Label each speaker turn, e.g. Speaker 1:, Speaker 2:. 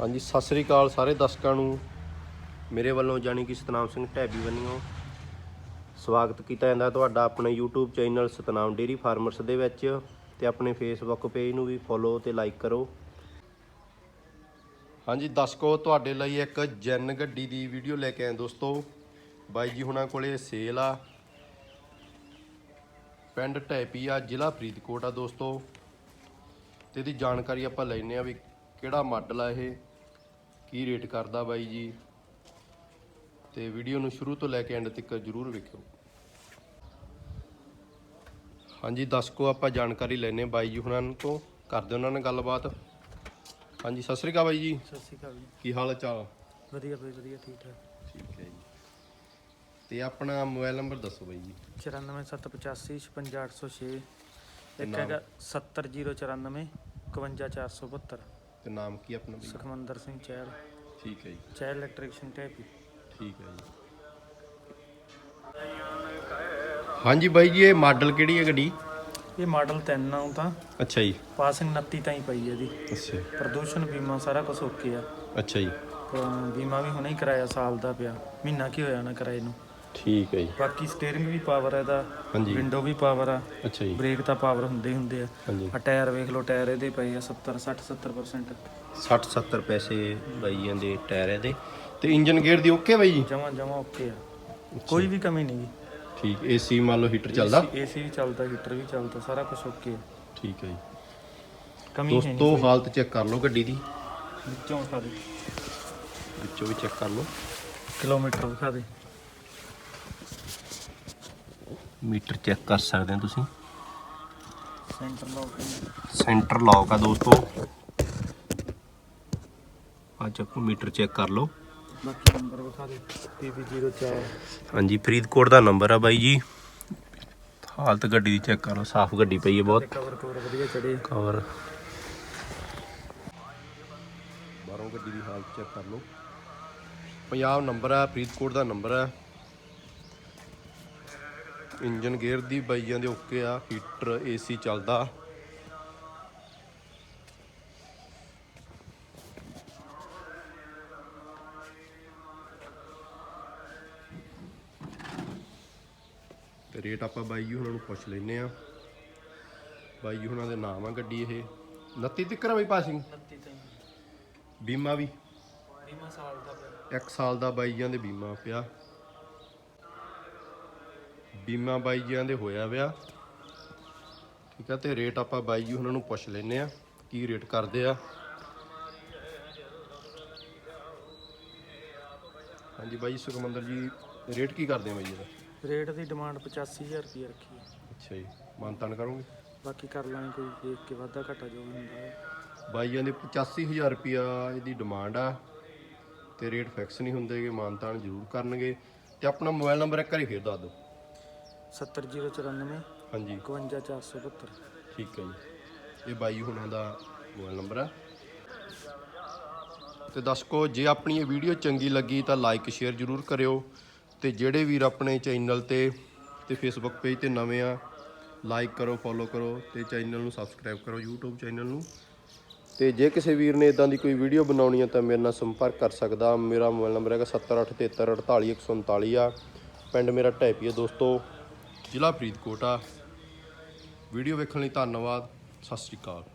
Speaker 1: ਹਾਂਜੀ, ਸਤਿ ਸ੍ਰੀ ਅਕਾਲ ਸਾਰੇ ਦਰਸ਼ਕਾਂ ਨੂੰ। ਮੇਰੇ ਵੱਲੋਂ ਜਾਣੀ ਕਿ ਸਤਨਾਮ ਸਿੰਘ ਢੈਬੀ ਵੱਲੋਂ ਸਵਾਗਤ ਕੀਤਾ ਜਾਂਦਾ ਤੁਹਾਡਾ ਆਪਣੇ YouTube channel Satnam dairy farmers ਦੇ ਵਿੱਚ ਤੇ ਆਪਣੇ Facebook ਪੇਜ ਨੂੰ ਵੀ ਫੋਲੋ ਤੇ ਲਾਈਕ ਕਰੋ। ਹਾਂਜੀ, ਦਰਸ਼ਕੋ, ਤੁਹਾਡੇ ਲਈ ਇੱਕ ਜੈਨ ਗੱਡੀ ਦੀ ਵੀਡੀਓ ਲੈ ਕੇ ਆਏ ਦੋਸਤੋ। ਬਾਈ ਜੀ ਹੁਣਾਂ ਕੋਲੇ ਸੇਲ ਆ। ਪਿੰਡ ਟੈਪੀ ਆ, ਜ਼ਿਲ੍ਹਾ ਫਰੀਦਕੋਟ ਆ ਦੋਸਤੋ। ਤੇ ਇਹਦੀ ਜਾਣਕਾਰੀ ਆਪਾਂ ਲੈਣੇ ਆ ਵੀ ਕਿਹੜਾ ਮਾਡਲ ਆ ਇਹ? ਕੀ ਰੇਟ ਕਰਦਾ ਬਾਈ ਜੀ? ਤੇ ਵੀਡੀਓ ਨੂੰ ਸ਼ੁਰੂ ਤੋਂ ਲੈ ਕੇ ਐਂਡ ਤੱਕ ਜਰੂਰ ਵੇਖਿਓ। ਹਾਂਜੀ ਦਰਸ਼ਕੋ ਆਪਾਂ ਜਾਣਕਾਰੀ ਲੈਣੇ ਬਾਈ ਜੀ ਹੁਣਾਂ ਤੋਂ। ਕਰਦੇ ਉਹਨਾਂ ਨਾਲ ਗੱਲਬਾਤ। ਹਾਂਜੀ ਸਤਿ ਸ੍ਰੀ ਅਕਾਲ ਬਾਈ ਜੀ।
Speaker 2: ਸਤਿ ਸ਼੍ਰੀ ਅਕਾਲ ਜੀ।
Speaker 1: ਕੀ ਹਾਲ ਚਾਲ?
Speaker 2: ਵਧੀਆ ਬਈ ਵਧੀਆ ਠੀਕ ਠਾਕ।
Speaker 1: ਠੀਕ ਹੈ ਜੀ। ਤੇ ਆਪਣਾ ਮੋਬਾਈਲ ਨੰਬਰ ਦੱਸੋ ਬਾਈ ਜੀ।
Speaker 2: 94785 55806
Speaker 1: ਤੇ
Speaker 2: ਇੱਕ
Speaker 1: ਨਾਮ?
Speaker 2: ਹੈਗਾ 70094 51472
Speaker 1: ਤੇ ਨਾਮ ਕੀ ਆਪਣਾ ਬਾਈ?
Speaker 2: ਸੁਖਮੰਦਰ ਸਿੰਘ ਚਹਿਲ।
Speaker 1: ਠੀਕ ਹੈ ਜੀ।
Speaker 2: ਚਹਿਲ ਇਲੈਕਟ੍ਰੀਸ਼ੀਅਨ ਟੈਪੀ
Speaker 1: ਠੀਕ ਹੈ ਜੀ। ਹਾਂਜੀ ਬਾਈ ਜੀ ਇਹ ਮਾਡਲ ਕਿਹੜੀ ਹੈ ਗੱਡੀ?
Speaker 2: ਇਹ ਮਾਡਲ 3 ਆਉਂ ਤਾਂ।
Speaker 1: ਅੱਛਾ ਜੀ।
Speaker 2: ਪਾਸਿੰਗ 29 ਤਾਈਂ ਪਈ ਹੈ ਜੀ।
Speaker 1: ਅੱਛਾ।
Speaker 2: ਪ੍ਰਦੂਸ਼ਣ ਬੀਮਾ ਸਾਰਾ ਕੁਝ ਓਕੇ ਆ।
Speaker 1: ਅੱਛਾ ਜੀ।
Speaker 2: ਤਾਂ ਬੀਮਾ ਵੀ ਹੁਣੇ ਹੀ ਕਰਾਇਆ ਸਾਲ ਦਾ ਪਿਆ। ਮਹੀਨਾ ਕੀ ਹੋਇਆ ਨਾ ਕਰਾਏ ਨੂੰ?
Speaker 1: ਠੀਕ ਹੈ ਜੀ।
Speaker 2: ਬਾਕੀ ਸਟੀਅਰਿੰਗ ਵੀ ਪਾਵਰ ਹੈ ਇਹਦਾ
Speaker 1: ਹਾਂਜੀ।
Speaker 2: ਵਿੰਡੋ ਵੀ ਪਾਵਰ ਆ।
Speaker 1: ਅੱਛਾ ਜੀ।
Speaker 2: ਬ੍ਰੇਕ ਤਾਂ ਪਾਵਰ ਹੁੰਦੇ ਹੀ ਹੁੰਦੇ ਆ।
Speaker 1: ਹਾਂਜੀ।
Speaker 2: ਆ ਟਾਇਰ ਵੇਖ ਲਓ ਟਾਇਰ ਇਹਦੇ ਪਏ ਆ 70 60 70%
Speaker 1: 60 70 ਪੈਸੇ ਬਾਈ ਜਾਂਦੇ ਟਾਇਰ ਇਹਦੇ। ਤੇ ਇੰਜਨ ਗੇਅਰ ਦੀ ਓਕੇ ਬਾਈ ਜੀ?
Speaker 2: ਜਮਾ ਜਮਾ ਓਕੇ ਆ। ਕੋਈ ਵੀ ਕਮੀ ਨਹੀਂ
Speaker 1: ਠੀਕ ਏਸੀ ਮੰਨ ਲਓ ਹੀਟਰ ਚੱਲਦਾ?
Speaker 2: ਏਸੀ ਵੀ ਚੱਲਦਾ ਹੀਟਰ ਵੀ ਚੱਲਦਾ ਸਾਰਾ ਕੁਝ ਓਕੇ ਆ।
Speaker 1: ਠੀਕ ਹੈ ਜੀ।
Speaker 2: ਕਮੀ ਹੈ
Speaker 1: ਦੋਸਤੋ ਹਾਲਤ ਚੈੱਕ ਕਰ ਲਓ ਗੱਡੀ ਦੀ।
Speaker 2: ਵਿੱਚੋਂ ਵਿਖਾ ਦੇ।
Speaker 1: ਵਿੱਚੋਂ ਵੀ ਚੈੱਕ ਕਰ ਲਓ।
Speaker 2: ਕਿਲੋਮੀਟਰ ਵਿਖਾ ਦੇ।
Speaker 1: ਮੀਟਰ ਚੈੱਕ ਕਰ ਸਕਦੇ ਹੋ ਤੁਸੀਂ?
Speaker 2: ਸੈਂਟਰ ਲੌਕ
Speaker 1: ਸੈਂਟਰ ਲੌਕ ਆ ਦੋਸਤੋ। ਆ ਚੱਕੋ ਮੀਟਰ ਚੈੱਕ ਕਰ ਲਓ।
Speaker 2: ਬਾਕੀ ਨੰਬਰ ਵਿਖਾ ਦੇ PB04
Speaker 1: ਹਾਂਜੀ ਫਰੀਦਕੋਟ ਦਾ ਨੰਬਰ ਆ ਬਾਈ ਜੀ। ਹਾਲਤ ਗੱਡੀ ਦੀ ਚੈੱਕ ਕਰ ਲਓ। ਸਾਫ਼ ਗੱਡੀ ਪਈ ਹੈ ਬਹੁਤ।
Speaker 2: ਕਵਰ ਕਵਰ ਵਧੀਆ ਚੜੇ
Speaker 1: ਕਵਰ ਬਾਹਰੋਂ ਗੱਡੀ ਦੀ ਹਾਲਤ ਚੈੱਕ ਕਰ ਲਓ। ਪੰਜਾਬ ਨੰਬਰ ਹੈ ਫਰੀਦਕੋਟ ਦਾ ਨੰਬਰ ਹੈ ਇੰਜਨ ਗੇਅਰ ਦੀ ਬਾਈਆਂ ਦੇ ਓਕੇ ਆ ਹੀਟਰ ਏਸੀ ਚੱਲਦਾ। ਤੇ ਰੇਟ ਆਪਾਂ ਬਾਈ ਜੀ ਹੁਣਾਂ ਨੂੰ ਪੁੱਛ ਲੈਨੇ ਆ ਬਾਈ ਜੀ ਹੁਣਾਂ ਦੇ ਨਾਮ ਆ ਗੱਡੀ ਇਹ। 29 ਤੱਕ ਆ ਬਈ ਪਾਸਿੰਗ
Speaker 2: 29 ਤਾਈਂ
Speaker 1: ਬੀਮਾ ਵੀ?
Speaker 2: ਬੀਮਾ ਸਾਲ ਦਾ ਪਿਆ।
Speaker 1: 1 ਸਾਲ ਦਾ ਬਾਈ ਜੀਆਂ ਦੇ ਬੀਮਾ ਪਿਆ। ਬੀਮਾ ਬਾਈ ਜੀਆਂ ਦੇ ਹੋਇਆ ਵਿਆ। ਠੀਕ ਆ ਤੇ ਰੇਟ ਆਪਾਂ ਬਾਈ ਜੀ ਉਹਨਾਂ ਨੂੰ ਪੁੱਛ ਲੈਨੇ ਆ ਕੀ ਰੇਟ ਕਰਦੇ ਆ। ਹਾਂਜੀ ਬਾਈ ਸੁਖਮੰਦਰ ਜੀ ਰੇਟ ਕੀ ਕਰਦੇ ਆ ਬਾਈ ਜੀ ਦਾ
Speaker 2: ਰੇਟ ਦੀ ਡਿਮਾਂਡ 85000 ਰੁਪਏ ਰੱਖੀ ਹੈ
Speaker 1: ਅੱਛਾ ਜੀ ਮਾਨਤਾਨ ਕਰੋਗੇ?
Speaker 2: ਬਾਕੀ ਕਰ ਲਾਂਗੇ ਕੋਈ ਦੇਖ ਕੇ ਵਾਧਾ ਘਾਟਾ ਜੋ ਵੀ ਹੁੰਦਾ। ਹੈ
Speaker 1: ਬਾਈਆਂ ਦੇ 85000 ਰੁਪਿਆ ਇਹਦੀ ਡਿਮਾਂਡ ਆ ਤੇ ਰੇਟ ਫਿਕਸ ਨਹੀਂ ਹੁੰਦੇਗੇ ਮਾਨਤਾਨ ਜ਼ਰੂਰ ਕਰਨਗੇ। ਤੇ ਆਪਣਾ ਮੋਬਾਈਲ ਨੰਬਰ ਇੱਕ ਵਾਰੀ ਫੇਰ ਦੱਸ ਦਿਓ।
Speaker 2: 70094
Speaker 1: ਹਾਂਜੀ।
Speaker 2: 51472
Speaker 1: ਠੀਕ ਹੈ ਜੀ। ਇਹ ਬਾਈ ਹੁਣਾਂ ਦਾ ਮੋਬਾਈਲ ਨੰਬਰ ਹੈ। ਤੇ ਦਰਸ਼ਕੋ ਜੇ ਆਪਣੀ ਇਹ ਵੀਡੀਓ ਚੰਗੀ ਲੱਗੀ ਤਾਂ ਲਾਈਕ ਸ਼ੇਅਰ ਜ਼ਰੂਰ ਕਰਿਓ। ਤੇ ਜਿਹੜੇ ਵੀਰ ਆਪਣੇ ਚੈਨਲ ਤੇ ਤੇ ਫੇਸਬੁੱਕ ਪੇਜ ਤੇ ਨਵੇਂ ਆ ਲਾਈਕ ਕਰੋ ਫੋਲੋ ਕਰੋ ਤੇ ਚੈਨਲ ਨੂੰ ਸਬਸਕ੍ਰਾਈਬ ਕਰੋ YouTube ਚੈਨਲ ਨੂੰ। ਤੇ ਜੇ ਕਿਸੇ ਵੀਰ ਨੇ ਇਦਾਂ ਦੀ ਕੋਈ ਵੀਡੀਓ ਬਣਾਉਣੀ ਹੈ ਤਾਂ ਮੇਰੇ ਨਾਲ ਸੰਪਰਕ ਕਰ ਸਕਦਾ। ਮੇਰਾ ਮੋਬਾਈਲ ਨੰਬਰ ਹੈਗਾ 7873484139 ਆ। ਪਿੰਡ ਮੇਰਾ ਹੈ ਦੋਸਤੋ। ਜ਼ਿਲ੍ਹਾ ਫਰੀਦਕੋਟ ਆ। ਵੀਡੀਓ ਵੇਖਣ ਲਈ ਧੰਨਵਾਦ। ਸਤਿ ਸ਼੍ਰੀ ਅਕਾਲ।